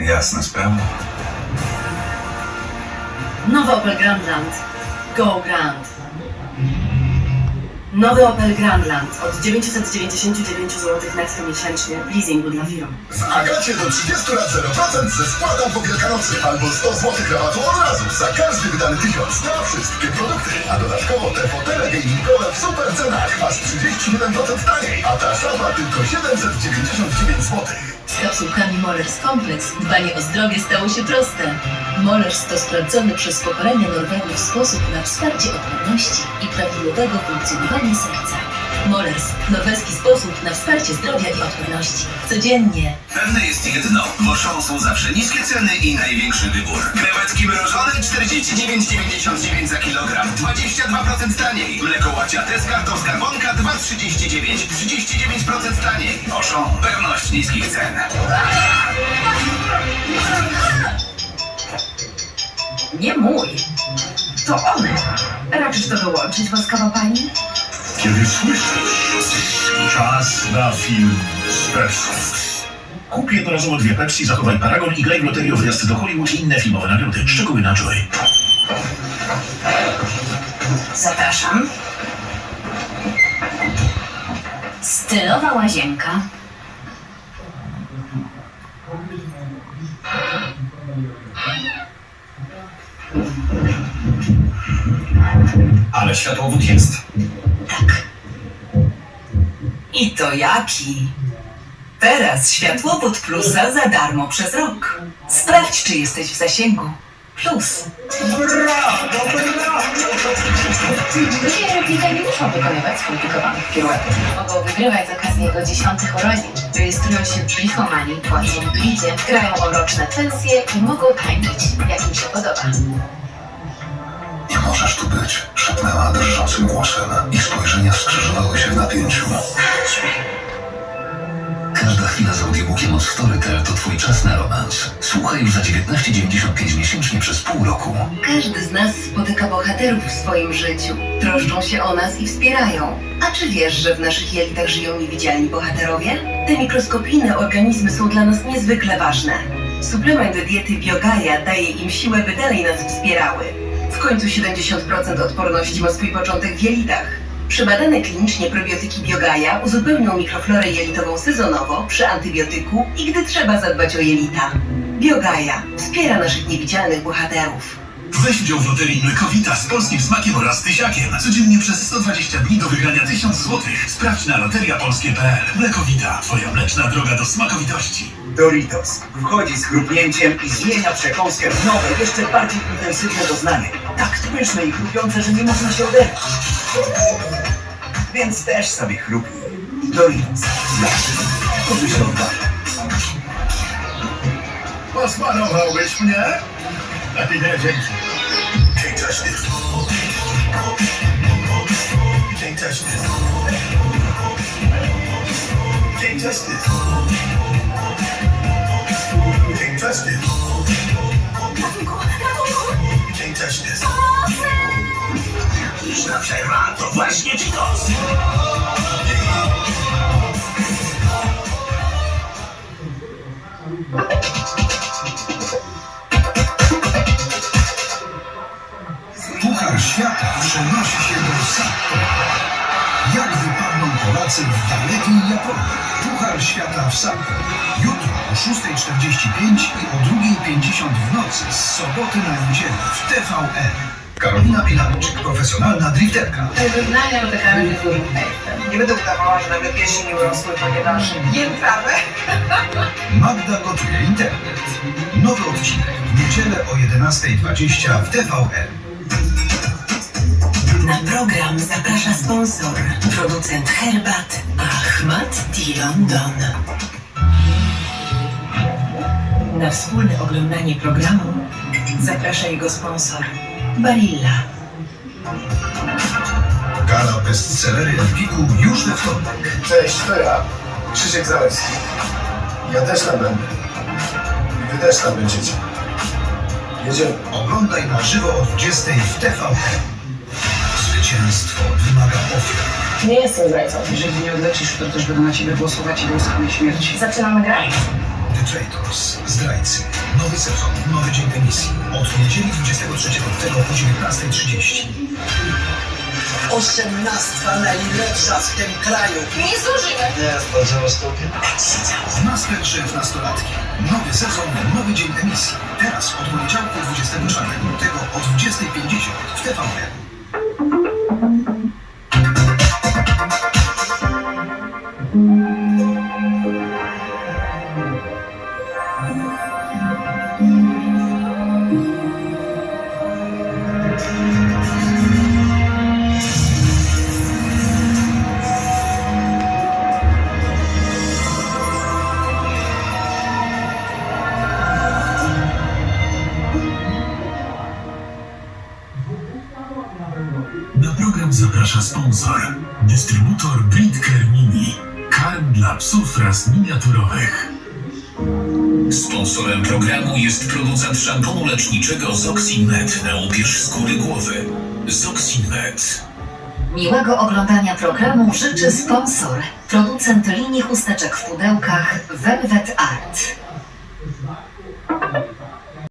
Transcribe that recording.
Jasna sprawa. Nowy Opel Grandland. Go Grand. Nowy Opel Grandland od 999 zł netto miesięcznie w leasingu dla firm. W Agacie do 30 lat 0% ze spłatą po Wielkanocy albo 100 zł rabatu od razu za każdy wydany tysiąc na wszystkie produkty. A dodatkowo te fotele gamingowe w super cenach, aż 31% taniej, a ta szafa tylko 799 zł. Z kapsułkami Mollers Kompleks dbanie o zdrowie stało się proste. Mollers to sprawdzony przez pokolenia Norwegów sposób na wsparcie odporności i prawidłowego funkcjonowania serca. Mollers – norweski sposób na wsparcie zdrowia i odporności. Codziennie. Pewne jest jedno. W Auchan są zawsze niskie ceny i największy wybór. Krewetki mrożone 49,99 za kilogram. 22% taniej. Mleko łaciate z kartą skarbonka 2,39. 39% taniej. Auchan. Pewność niskich cen. Nie mój. To one. Raczysz to wyłączyć, łaskawa pani? Kiedy słyszysz czas na film z Pepsi. Kup jednorazowo dwie Pepsi, zachowaj paragon i graj w loterię o wyjazd do Hollywood i inne filmowe nagrody. Szczegóły na Joy. Zapraszam. Stylowa łazienka. Ale światłowód jest. I to jaki? Teraz światłowód plusa za darmo przez rok. Sprawdź, czy jesteś w zasięgu. Plus. Ludzie replika nie muszą wykonywać skomplikowanych piruetów. Mogą wygrywać z okazji jego dziesiątych urodzin. Rejestrują się w Blicomanii, płacą w blidzie, grają o roczne pensje i mogą tańczyć, jak im się podoba. Nie możesz tu być, szepnęła drżącym głosem. Ich spojrzenia skrzyżowały się w napięciu. Storytel to twój czas na romans. Słuchaj już za 19,95 miesięcznie przez pół roku. Każdy z nas spotyka bohaterów w swoim życiu. Troszczą się o nas i wspierają. A czy wiesz, że w naszych jelitach żyją niewidzialni bohaterowie? Te mikroskopijne organizmy są dla nas niezwykle ważne. Suplement diety Biogaia daje im siłę, by dalej nas wspierały. W końcu 70% odporności ma swój początek w jelitach. Przebadane klinicznie probiotyki Biogaia uzupełnią mikroflorę jelitową sezonowo przy antybiotyku i gdy trzeba zadbać o jelita. Biogaia wspiera naszych niewidzialnych bohaterów. Weź udział w loterii Mlekowita z polskim smakiem oraz tysiakiem. Codziennie przez 120 dni do wygrania 1000 zł. Sprawdź na loteriapolskie.pl. Mlekowita. Twoja mleczna droga do smakowitości. Doritos wchodzi z chrupnięciem i zmienia przekąskę w nowe, jeszcze bardziej intensywne doznanie. Tak pyszne i chrupiące, że nie można się oderwać. Więc też sobie chrupnij. Doritos. To by się odważy. Posmarowałbyś mnie? Lepiej nie, dzięki. Can't touch. Liczna przerwa to właśnie Cheetos. Puchar Polacy w dalekiej Japonii? Puchar Świata w Sapporo. Jutro o 6.45 i o 2.50 w nocy z soboty na niedzielę w TVN. Karolina Pilarczyk, profesjonalna drifterka. Wyznania dużym hejtem. Nie będę udawała, że nagle piersi mi urosły, ponieważ jem trawę. Magda gotuje internet. Nowy odcinek w niedzielę o 11.20 w TVN. Program zaprasza sponsor, producent herbat Ahmad Tea London. Na wspólne oglądanie programu zaprasza jego sponsor Barilla. Gala bestsellery Empiku już we wtorek. Cześć, to ja, Krzysiek Zalewski. Ja też tam będę. I wy też tam będziecie. Jedziemy. Oglądaj na żywo o 20 w TVN. Zwycięstwo wymaga ofiar. Nie jestem zdrajcą. Jeżeli nie odlecisz, to też będą na ciebie głosować i do samej śmierci. Zaczynamy grać. Gdy Perpetrators. Zdrajcy. Nowy sezon, nowy dzień emisji. Od niedzieli 23 lutego o 19.30. Osiemnastka najlepsza w tym kraju. Nie zdążymy! Masterchef Nastolatki. Nowy sezon, nowy dzień emisji. Teraz od poniedziałku 24 lutego o 20.50 w TVN. Na program zaprasza sponsor. Dystrybutor Britcare Mini. Karm dla psów ras miniaturowych. Sponsorem programu jest producent szamponu leczniczego Zoxinmet na upierz skóry głowy. Zoxinmet. Miłego oglądania programu życzy sponsor, producent linii chusteczek w pudełkach Velvet Art.